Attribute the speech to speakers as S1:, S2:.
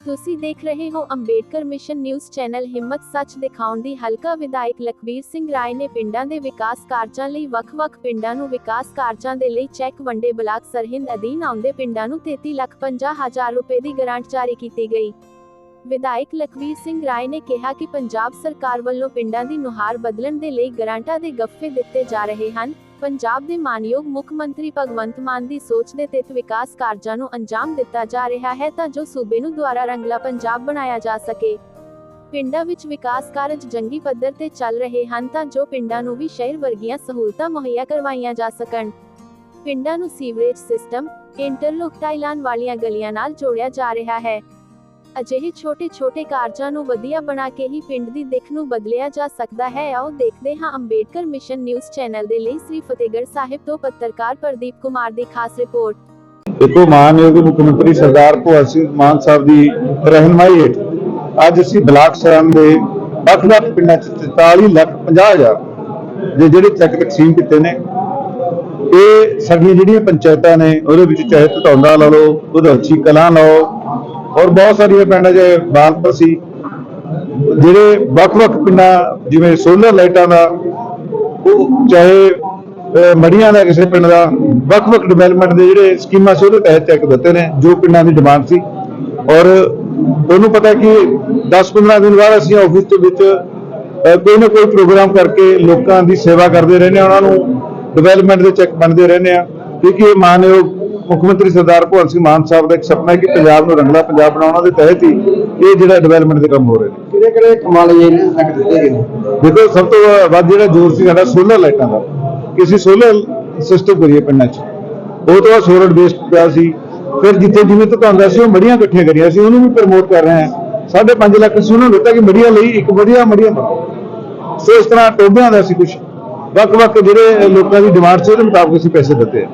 S1: ਤੁਸੀਂ ਦੇਖ ਰਹੇ ਹੋ ਅੰਬੇਡਕਰ ਮਿਸ਼ਨ ਨਿਊਜ਼ ਚੈਨਲ ਹਿੰਮਤ ਸੱਚ ਦਿਖਾਉਣ ਦੀ ਹਲਕਾ ਵਿਧਾਇਕ ਲਖਵੀਰ ਸਿੰਘ ਰਾਏ ਨੇ ਪਿੰਡਾਂ ਦੇ ਵਿਕਾਸ ਕਾਰਜਾਂ ਲਈ ਵੱਖ-ਵੱਖ ਪਿੰਡਾਂ ਨੂੰ ਵਿਕਾਸ ਕਾਰਜਾਂ ਦੇ ਲਈ ਚੈੱਕ ਵੰਡੇ ਬਲਾਕ ਸਰਹਿੰਦ ਅਧੀਨ ਆਉਂਦੇ ਪਿੰਡਾਂ ਨੂੰ 33 ਲੱਖ 50 ਹਜ਼ਾਰ ਰੁਪਏ ਦੀ ਗ੍ਰਾਂਟ ਜਾਰੀ ਕੀਤੀ ਗਈ। ਵਿਧਾਇਕ ਲਖਵੀਰ ਸਿੰਘ ਰਾਏ ਨੇ ਕਿਹਾ ਕਿ ਪੰਜਾਬ ਸਰਕਾਰ ਵੱਲੋਂ ਪਿੰਡਾਂ ਦੀ ਨੁਹਾਰ ਬਦਲਣ ਦੇ ਲਈ ਗ੍ਰਾਂਟਾਂ ਦੇ ਗੱਫੇ ਦਿੱਤੇ ਜਾ ਰਹੇ ਹਨ। ਪੰਜਾਬ ਦੇ ਮਾਨਯੋਗ ਮੁੱਖ ਮੰਤਰੀ ਭਗਵੰਤ ਮਾਨ ਦੀ ਸੋਚ ਦੇ ਤਹਿਤ ਵਿਕਾਸ ਕਾਰਜਾਂ ਨੂੰ ਅੰਜਾਮ ਦਿੱਤਾ ਜਾ ਰਿਹਾ ਹੈ ਤਾਂ ਜੋ ਸੂਬੇ ਨੂੰ ਦੁਆਰਾ ਰੰਗਲਾ ਪੰਜਾਬ ਬਣਾਇਆ ਜਾ ਸਕੇ। ਪਿੰਡਾਂ ਵਿੱਚ ਵਿਕਾਸ ਕਾਰਜ ਜੰਗੀ ਪੱਧਰ ਤੇ ਚੱਲ ਰਹੇ ਹਨ ਤਾਂ ਜੋ ਪਿੰਡਾਂ ਨੂੰ ਵੀ ਸ਼ਹਿਰ ਵਰਗੀਆਂ ਸਹੂਲਤਾਂ ਮੁਹੱਈਆ ਕਰਵਾਈਆਂ ਜਾ ਸਕਣ। ਪਿੰਡਾਂ ਨੂੰ ਸੀਵਰੇਜ ਸਿਸਟਮ, ਇੰਟਰਲੋਕ ਟਾਈਲਾਂ ਵਾਲੀਆਂ ਗਲੀਆਂ ਨਾਲ ਜੋੜਿਆ ਜਾ ਰਿਹਾ ਹੈ। ਅਜਿਹੇ ਛੋਟੇ-ਛੋਟੇ ਕਾਰਜਾਂ ਨੂੰ ਵਧੀਆ ਬਣਾ ਕੇ ਹੀ ਪਿੰਡ ਦੀ ਦਿੱਖ ਨੂੰ ਬਦਲਿਆ ਜਾ ਸਕਦਾ ਹੈ। ਆਓ ਦੇਖਦੇ ਹਾਂ ਅੰਬੇਡਕਰ ਮਿਸ਼ਨ ਨਿਊਜ਼ ਚੈਨਲ ਦੇ ਲਈ ਸ੍ਰੀ ਫਤਿਹਗੜ੍ਹ ਸਾਹਿਬ ਤੋਂ ਪੱਤਰਕਾਰ ਪ੍ਰਦੀਪ ਕੁਮਾਰ ਦੀ ਖਾਸ ਰਿਪੋਰਟ।
S2: ਦੇਖੋ ਮਾਨਯੋਗ ਮੁੱਖ ਮੰਤਰੀ ਸਰਦਾਰ ਭਗਵੰਤ ਸਿੰਘ ਮਾਨ ਸਾਹਿਬ ਦੀ ਰਹਿਨਮਾਈ ਹੇਠ ਅੱਜ ਅਸੀਂ ਬਲਾਕ ਸਰਾਂ ਦੇ ਵੱਖ-ਵੱਖ ਪਿੰਡਾਂ 'ਚ 43 ਲੱਖ 50 ਹਜ਼ਾਰ ਦੇ ਜਿਹੜੇ ਚੈੱਕ ਤਕਸੀਮ ਕੀਤੇ ਨੇ, ਇਹ ਸਾਡੀਆਂ ਜਿਹੜੀਆਂ ਪੰਚਾਇਤਾਂ ਨੇ ਉਹਦੇ ਵਿੱਚ ਚਾਹੇ ਧਤੌਂਦਾ ਲਾ ਲਓ ਉਧੌਚੀ ਕਲਾਂ ਲਓ ਔਰ ਬਹੁਤ ਸਾਰੀਆਂ ਪਿੰਡਾਂ 'ਚ ਬਾਲਪੁਰ ਸੀ ਜਿਹੜੇ ਵੱਖ-ਵੱਖ ਪਿੰਡਾਂ, ਜਿਵੇਂ ਸੋਲਰ ਲਾਈਟਾਂ ਦਾ ਚਾਹੇ ਮੜੀਆਂ ਦਾ ਕਿਸੇ ਪਿੰਡ ਦਾ, ਵੱਖ-ਵੱਖ ਡਿਵੈਲਪਮੈਂਟ ਦੇ ਜਿਹੜੇ ਸਕੀਮਾਂ ਸੀ, ਉਹਦੇ ਤਹਿਤ ਚੈੱਕ ਦਿੱਤੇ ਨੇ, ਜੋ ਪਿੰਡਾਂ ਦੀ ਡਿਮਾਂਡ ਸੀ। ਔਰ ਤੁਹਾਨੂੰ ਪਤਾ ਕਿ 10-15 ਦਿਨ ਬਾਅਦ ਅਸੀਂ ਆਫਿਸ ਦੇ ਵਿੱਚ ਕੋਈ ਨਾ ਕੋਈ ਪ੍ਰੋਗਰਾਮ ਕਰਕੇ ਲੋਕਾਂ ਦੀ ਸੇਵਾ ਕਰਦੇ ਰਹਿੰਦੇ ਹਾਂ, ਉਹਨਾਂ ਨੂੰ ਡਿਵੈਲਪਮੈਂਟ ਦੇ ਚੈੱਕ ਬਣਦੇ ਰਹਿੰਦੇ ਆ ਕਿਉਂਕਿ ਇਹ ਮਾਨਯੋਗ ਮੁੱਖ ਮੰਤਰੀ ਸਰਦਾਰ ਭਗਵੰਤ ਸਿੰਘ ਮਾਨ ਸਾਹਿਬ ਦਾ ਇੱਕ ਸੁਪਨਾ ਹੈ ਕਿ ਪੰਜਾਬ ਨੂੰ ਰੰਗਲਾ ਪੰਜਾਬ ਬਣਾਉਣਾ ਦੇ ਤਹਿਤ ਹੀ ਇਹ ਜਿਹੜਾ ਡਿਵੈਲਪਮੈਂਟ ਦੇ ਕੰਮ ਹੋ ਰਹੇ ਨੇ।
S3: ਕਿਹੜੇ ਕਿਹੜੇ ਕਮਾਲ ਜੇ ਨੇ ਤੱਕ ਦਿੱਤੇ ਗਏ ਨੇ?
S2: ਦੇਖੋ ਸਭ ਤੋਂ ਵੱਧ ਜਿਹੜਾ ਜ਼ੋਰ ਸੀ ਸਾਡਾ ਸੋਲਰ ਲਾਈਟਾਂ ਦਾ। ਕਿ ਅਸੀਂ ਸੋਲਰ ਸਿਸਟਮ ਕਰੀਏ ਪਿੰਡਾਂ 'ਚ। ਉਹ ਤੋਂ ਸੋਲਰ ਬੇਸਡ ਪਿਆ ਸੀ। ਫਿਰ ਜਿੱਥੇ ਜਿਵੇਂ ਤੋਂ ਆਉਂਦਾ ਸੀ ਉਹ ਮੜੀਆਂ ਇਕੱਠੀਆਂ ਕਰੀਆਂ ਸੀ। ਉਹਨੂੰ ਵੀ ਪ੍ਰਮੋਟ ਕਰ ਰਹੇ ਹਾਂ। ਸਾਢੇ ਪੰਜ ਲੱਖ ਅਸੀਂ ਉਹਨਾਂ ਨੂੰ ਦਿੱਤਾ ਕਿ ਮੜੀਆਂ ਲਈ ਇੱਕ ਵਧੀਆ ਮੜੀਆਂ ਬਣਾਓ। ਸੋ ਇਸ ਤਰ੍ਹਾਂ ਟੋਬਿਆਂ ਦਾ ਸੀ ਕੁਝ ਵੱਖ-ਵੱਖ ਜਿਹੜੇ ਲੋਕਾਂ ਦੀ ਡਿਮਾਂਡ ਸੀ ਉਹਦੇ ਮੁਤਾਬਕ ਅਸੀਂ ਪੈਸੇ ਦਿੱਤੇ ਆ।